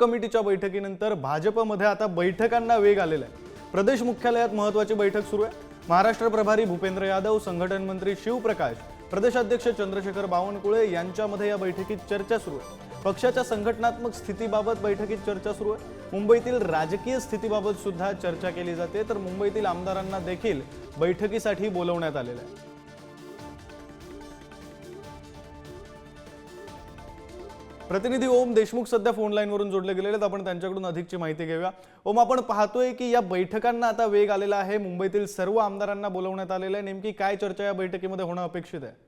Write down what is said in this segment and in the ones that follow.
कमिटीच्या बैठकीनंतर भाजपमध्ये आता बैठकांना वेग आलेला आहे. प्रदेश मुख्यालयात महत्वाची बैठक सुरू आहे. महाराष्ट्र प्रभारी भूपेंद्र यादव संघटन मंत्री शिवप्रकाश प्रदेशाध्यक्ष चंद्रशेखर बावनकुळे यांच्यामध्ये या बैठकीत चर्चा सुरू आहे. पक्षाच्या संघटनात्मक स्थितीबाबत बैठकीत चर्चा सुरू आहे. मुंबईतील राजकीय स्थितीबाबत सुद्धा चर्चा केली जाते. तर मुंबईतील आमदारांना देखील बैठकीसाठी बोलवण्यात आलेलं आहे. प्रतिनिधी ओम देशमुख सध्या फोन लाईनवरून जोडले गेलेले आहेत. आपण त्यांच्याकडून अधिकची माहिती घेऊया. ओम आपण पाहतोय की या बैठकांना आता वेग आलेला आहे. मुंबईतील सर्व आमदारांना बोलवण्यात आलेलं आहे. नेमकी काय चर्चा या बैठकीमध्ये होणं अपेक्षित आहे?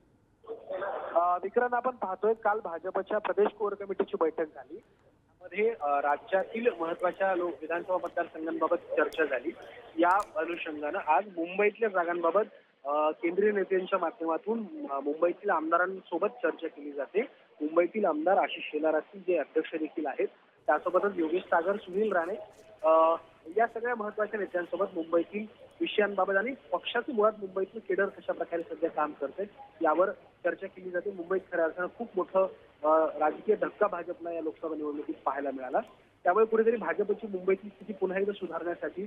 विक्रम आपण पाहतोय काल भाजपच्या प्रदेश कोर कमिटीची बैठक झाली. त्यामध्ये राज्यातील महत्त्वाच्या लोक विधानसभा मतदारसंघांबाबत चर्चा झाली. या अनुषंगानं आज मुंबईतल्या जागांबाबत केंद्रीय नेत्यांच्या माध्यमातून मुंबईतील आमदारांसोबत चर्चा केली जाते. मुंबईतील आमदार आशिष शेलार असतील जे अध्यक्ष देखील आहेत. त्यासोबतच योगेश सागर सुनील राणे या सगळ्या महत्त्वाच्या नेत्यांसोबत मुंबईतील विषयांबाबत आणि पक्षाचं मुळात मुंबईतलं केडर कशा प्रकारे सध्या काम करते यावर चर्चा केली जाते. मुंबईत खऱ्या अर्थानं खूप मोठं राजकीय धक्का भाजपला या लोकसभा निवडणुकीत पाहायला मिळाला. त्यामुळे कुठेतरी भाजपची मुंबईची स्थिती पुन्हा एकदा सुधारण्यासाठी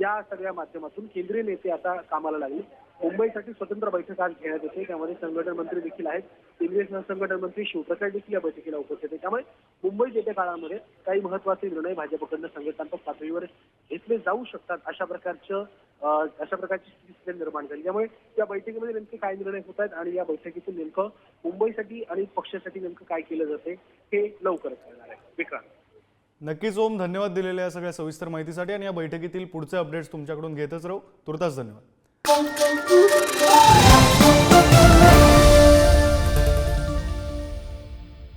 या सगळ्या माध्यमातून केंद्रीय नेते आता कामाला लागले. मुंबईसाठी स्वतंत्र बैठक आज घेण्यात येते. त्यामध्ये संघटन मंत्री देखील आहेत. केंद्रीय संघटन मंत्री शिवप्रकाश देखील या बैठकीला उपस्थित आहेत. त्यामुळे मुंबईत येत्या काळामध्ये काही महत्त्वाचे निर्णय भाजपकडनं संघटनात्मक पातळीवर घेतले जाऊ शकतात अशा प्रकारचं अशा प्रकारची स्थिती निर्माण झाली. त्यामुळे या बैठकीमध्ये नेमके काय निर्णय होत आहेत आणि या बैठकीतून नेमकं मुंबईसाठी आणि पक्षासाठी नेमकं काय केलं जाते हे लवकरच कळणार आहे. विक्रांत. नक्कीच ओम धन्यवाद दिलेल्या या सगळ्या सविस्तर माहितीसाठी आणि या बैठकीतील पुढचे अपडेट्स तुमच्याकडून घेतच राहू. तुर्तास धन्यवाद.